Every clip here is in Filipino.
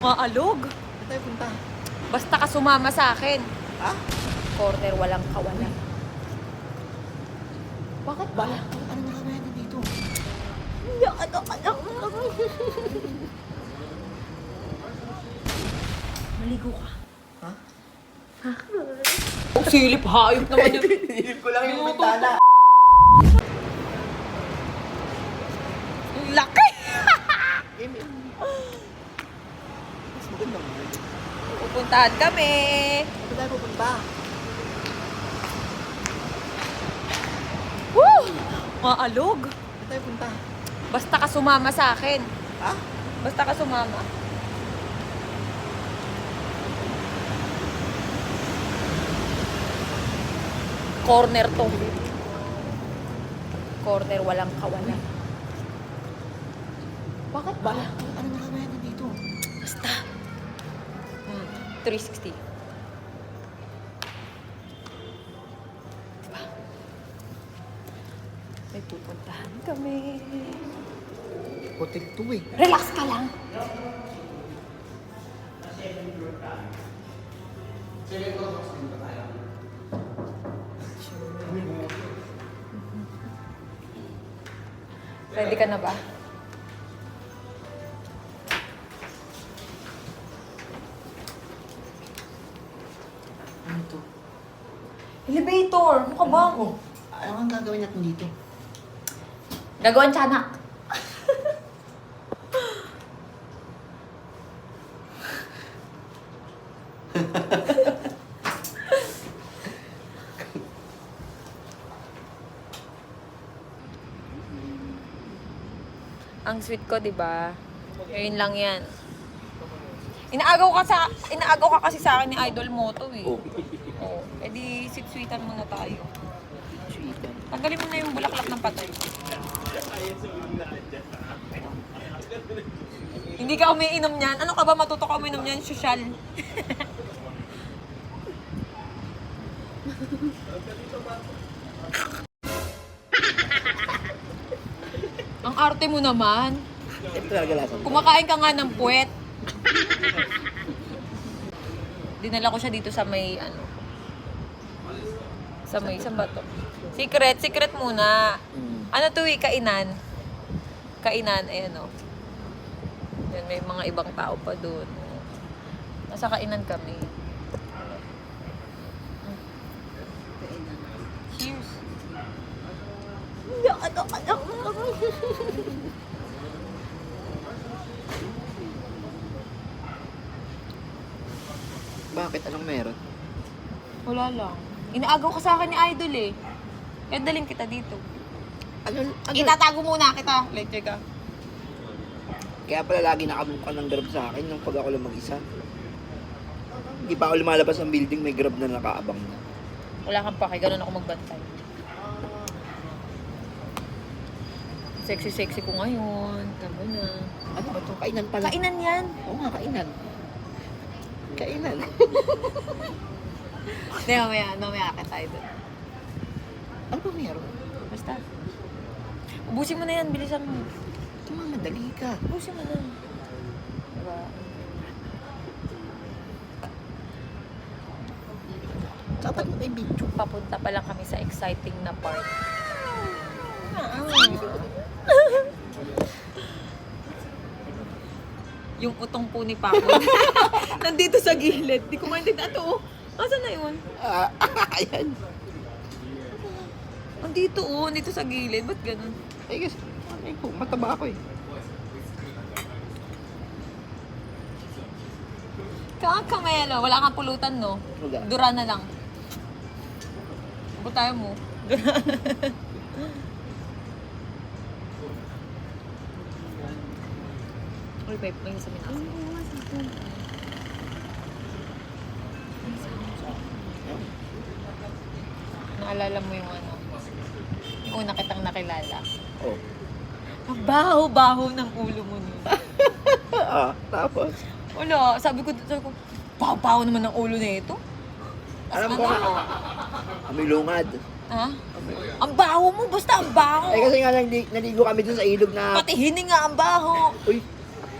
Maalog. Saan tayo punta? Basta ka sumama sa akin. Ha? Corner, walang kawalan. Bakit ba? Ano mga kaya dito? Iyak, ano, ano, Maligo ka. Ha? Oh, silip hayop naman yun. Hinilip ko lang yung bintana. Ang laki! Eme. Mas maganda mo. Pupuntahan kami. Saan tayo pupunta? Woo! Maalog. Saan tayo punta? Basta ka sumama sa akin. Ha? Basta ka sumama. Corner to. Corner, walang kawalan. Bakit ba? Ano mga kaya dito? Basta. Hmm, 360. Diba? May pupuntahan kami. Hotel 2 eh. Relax ka lang. Ready ka na ba? Elevator! Ano ka ba? Oh, ano ang gagawin natin dito? Gagawin tiyanak. Ang sweet ko, 'di ba? Ngayon lang 'yan. Inaagaw ka sa inaagaw ka kasi sa akin ni Idol Moto eh. Oh. Oh, edi sweet-sweetan muna tayo. Sweetan. Tanggalin mo na yung bulaklak ng patay. Hindi ka umiinom niyan. Ano ka ba matuto ka uminom niyan? Social. Ang arte mo naman. Ito talaga lasa. Kumakain ka nga ng puwet. Dinala ko siya dito sa may ano. Sa may saan ba to? Secret, secret muna. Mm. Ano to eh, kainan. Kainan, ayan o. Yan, may mga ibang tao pa doon. Nasa kainan kami. Cheers. Ano, ano, Bakit? Anong meron? Wala lang. Inaagaw ka sa akin ni Idol eh. Kaya dalhin kita dito. Ano? ano? Itatago muna kita. Later ka. Kaya pala lagi nakabuka ng grab sa akin nung pag ako lang mag-isa. Hindi pa ako lumalabas ng building, may grab na nakaabang na. Wala kang pake. Ganun ako magbantay. Sexy-sexy ko ngayon. Tama na. Ano ba ito? Kainan pala. Kainan yan. Oo nga, kainan. Kainan. Hindi, mamaya. Mamaya akit tayo doon. ano ba meron? Basta. Ubusin mo na yan. Bilisan mo. Ito mga madali ka. Ubusin mo na. Diba? Dapat mo may video. Papunta pa lang kami sa exciting na part. Yung utong po ni Paco. Nandito sa gilid. Di ko maintindihan. Ito oh. Asan na yun? Ah, ayan. Andito oh. Nandito sa gilid. Ba't ganun? Ay, kasi, ay po, mataba ako eh. Kakamelo. Wala kang pulutan, no? Wala. Dura na lang. Abot tayo mo. Uy, babe, may isa min Naalala mo yung ano? Yung una kitang nakilala. Oh. Ang baho-baho ng ulo mo nun. ah, tapos, Wala, sabi ko, sabi ko, baho-baho naman ng ulo na ito. alam ko nga, kami lungad. Ha? Ang baho mo, basta ang baho. Ay, kasi nga nali- naligo kami dun sa ilog na, Pati hininga ang baho. uy,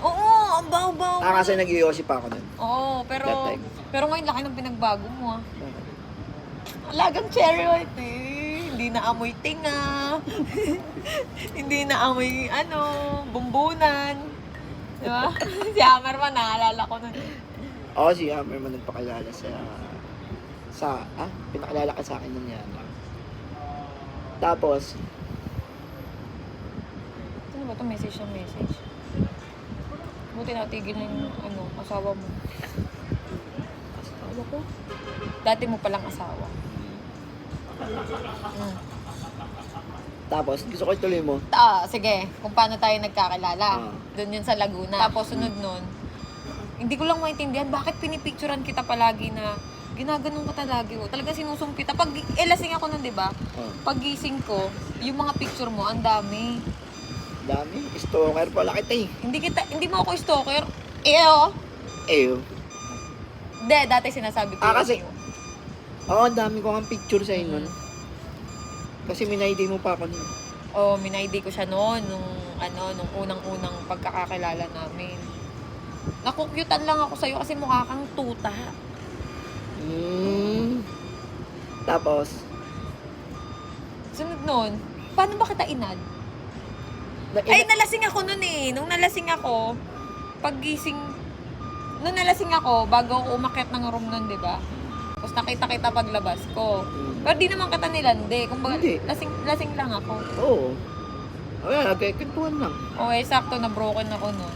Oo, ang baho-baho. Ah, kasi nag-iossi pa ako nun. Oo, pero pero ngayon laki ng pinagbago mo ah. Alagang cherry white eh. Hindi na amoy tinga. Hindi na amoy ano, bumbunan. Di ba? si Hammerman, naalala ko nun. Oo, si Hammerman nagpakilala sa... Sa... Ah? Pinakilala ka sa akin nun yan. Tapos, Ano ba ito? Message na message. Buti natigil na yung ano, asawa mo. Asawa ko? Dati mo palang asawa. Mm. tapos, gusto ko ituloy mo. Ah, sige. Kung paano tayo nagkakilala. Ah. Doon yun sa Laguna. Tapos sunod nun, hindi ko lang maintindihan bakit pinipicturan kita palagi na ginaganon ka talaga. Oh. Talaga sinusumpita. Pag eh, lasing ako nun, di ba? Oh, Pag gising ko, yung mga picture mo, ang dami. dami. Stalker pala kita eh. Hindi kita, hindi mo ako stalker. Eh, oh. Eh, oh. Hindi, dati sinasabi ko. Ah, yun kasi-. Oo, ang dami ko ang picture sa'yo nun. Kasi minayday mo pa ako nun. Oh, minayday ko siya noon nung ano, nung unang-unang pagkakakilala namin. Nakukyutan lang ako sa'yo kasi mukha kang tuta. Mm. Tapos, Sunod nun, paano ba kita inad? na, Ay, nalasing ako nun eh. Nung nalasing ako, paggising, nung nalasing ako, bago ako umakyat ng room nun, di ba? Tapos nakita kita paglabas ko. Pero di naman kita nilandi. Kung baga, Hindi. lasing, lasing lang ako. Oo. Oh, yan, nagkikintuan lang. O eh, sakto na broken ako nun.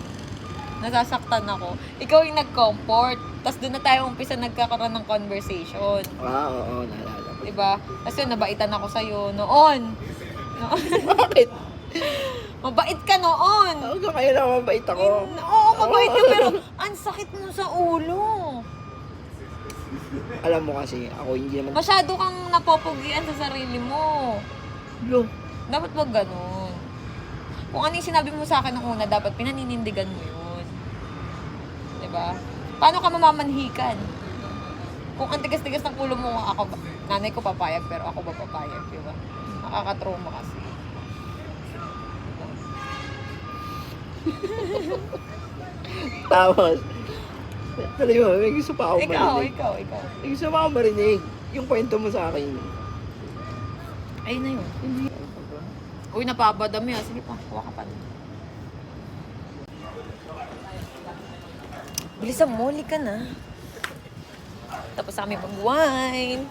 Nasasaktan ako. Ikaw yung nag-comfort. Tapos doon na tayo umpisa nagkakaroon ng conversation. Ah, oo, naalala ko. Diba? Tapos yun, nabaitan ako sa'yo noon. noon. Bakit? Mabait ka noon. Ako kaya na mabait ako. Oo, mabait ka pero ang sakit mo sa ulo. Alam mo kasi, ako hindi naman... Masyado kang napopogian sa sarili mo. Lo, Dapat wag ganun. Kung ano yung sinabi mo sa akin nung una, dapat pinaninindigan mo yun. 'Di ba? Paano ka mamamanhikan? Kung ang tigas-tigas ng ulo mo, ako ba? Nanay ko papayag, pero ako ba papayag, di ba? Nakakatrauma kasi. tapos, tuloy mo, may gusto pa ako Ikaw, marinig. ikaw, ikaw. May gusto pa ako marinig. Yung kwento mo sa akin. Ayun na yun. Uy, napabadami ah. Sige pa, kuha ka pa. Bilisan mo, ka na. Tapos kami mag-wine.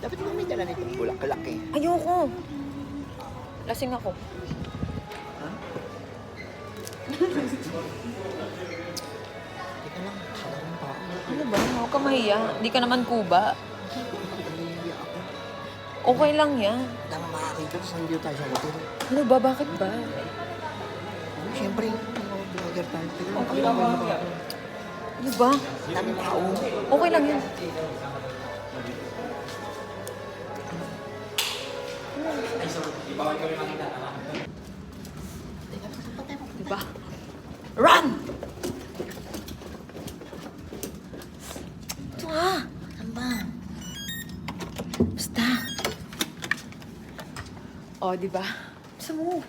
Dapat mo may dala nitong bulaklak eh. Ayoko. Lasing ako. Teka lang, sinarin pa ako. Ano ba? Huwag ka mahiya. Hindi ka naman kuba. Naiiyak ako. Okay lang yan. Tama makakita, tapos nandito tayo sa hotel. Ano ba? Bakit ba? Siyempre, mga vlogger tayo. Teka lang, Okay lang, ha? yung mga- Ano ba? Dami tao. Okay lang yan. Diba? Run! Ito nga. Ano ba? Basta. O, di ba? Basta mo.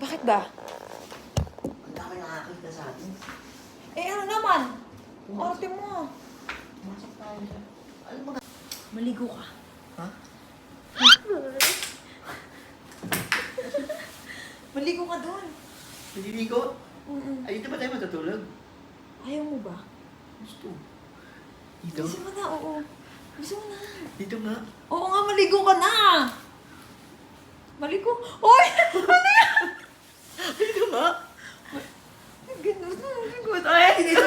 Bakit ba? Ang dami nakakita sa atin. Eh, ano naman? Arte mo. Pumasok tayo dyan. Mo Maligo ka. Ha? Maligo ka doon. Naliligo? Mm-mm. Ay, dito ba tayo matutulog? Ayaw mo ba? Gusto. Dito? Gusto mo na, oo. Gusto mo na. Dito nga. Oo nga, maligo ka na. Maligo. Oy! Ano yan? Dito nga. Ganun. Maligo. Ay, dito.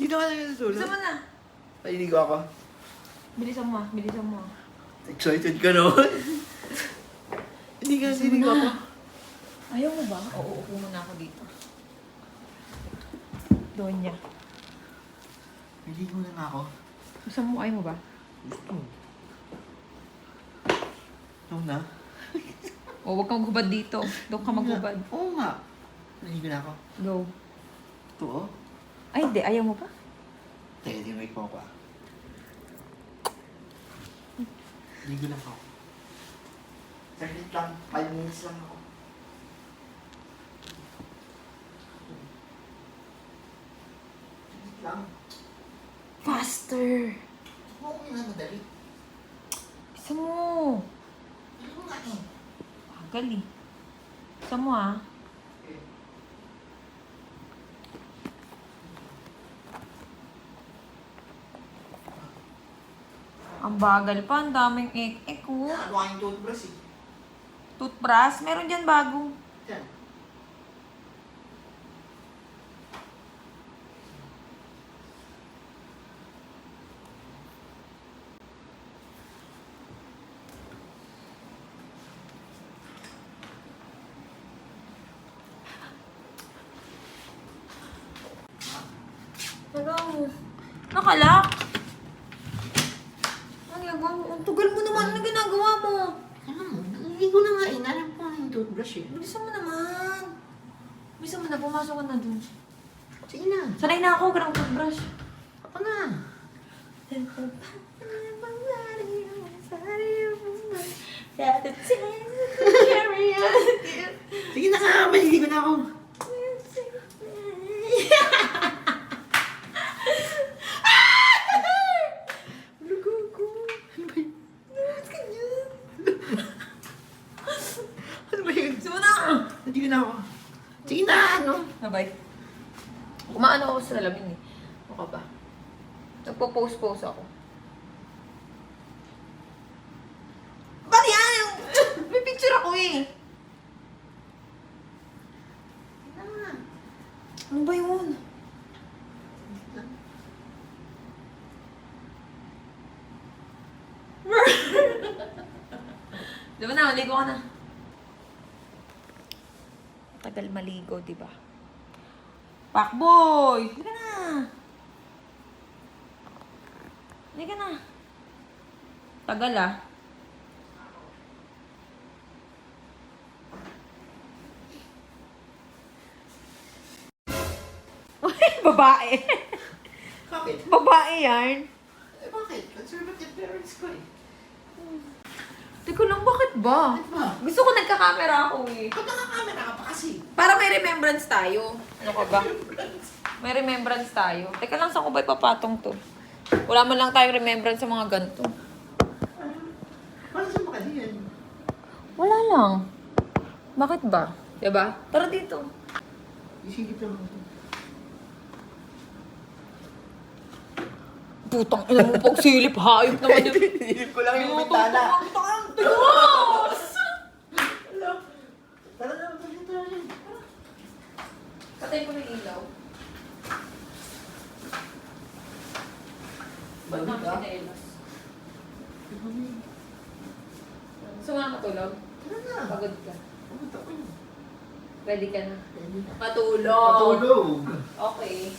Dito nga tayo Gusto natutulog. mo na. Naliligo ako. Bilisan mo, ah. bilisan mo. Excited ka noon? Hindi ka naliligo ako. na. Ayaw mo ba? Oo, upo muna ako dito. Doon niya. Naliligo na nga ako. Gusto mo, ayaw mo ba? Gusto. Ito na. O, huwag kang maghubad dito. Doon ka maghubad. Oo nga. Naliligo na ako. Go. Ito oh. Ay, hindi. Ayaw mo pa? Teka, di may po ako ah. Ligo lang ako. Saglit lang. 5 minutes lang ako. Saglit lang. Faster! Huwag mo nga madali. Bisa mo. Ligo nga eh. Bagal eh. Bisa mo ah. Ang bagal pa, ang daming ek-ek oh. Ano ka yung toothbrush eh? Toothbrush, meron dyan bago. Yan. Taga mo. Nakalak. Ang ginagawa mo? Ang tugal mo naman. Ano ginagawa mo? Ano mo? Ligo na nga eh. Nalam ko nga yung toothbrush eh. Bilisan mo naman. Bilisan mo na. Pumasok ka na dun. Sige na. Sanay na ako. Ganang toothbrush. Ako na. Sige na nga. Maliligo na ako. Lugo ko. Ano ba yun? Ano ba yun? Gusto mo na? Naligo na ako. Sige na, ano? Bye-bye. Kumaano ako sa salamin eh. Ano ka ba? Nagpo-post-post ako. Ba't yan? May picture ako eh. Ano ba yun? Di ba na? Maligo ka na. Tagal maligo, di ba? Pakboy! Ka na. Hindi ka na. Tagal ah. Uy, babae. Bakit? babae yan. Eh, bakit? Conservative parents ko eh. Teka lang, bakit ba? Bakit ba? Gusto ko nagka-camera ako eh. Ba't nakakamera ka pa kasi? Para may remembrance tayo. Ano ka ba? May remembrance tayo. Teka lang, saan ko ba ipapatong to? Wala man lang tayong remembrance sa mga ganito. Paano sa? Wala lang. Bakit ba? Diba? Tara dito. Isigip lang ako. Putang ina mo pagsilip, hayop naman yun. Isigip ko lang yung bintana. Tigos! Tara na, tara na, tara na. Patay ko ng ilaw. Namin ah. mo na matulog? Tara na. Pagod ka. Pumunta ko yun. Ready ka na? Na. Matulog. Matulog. Okay.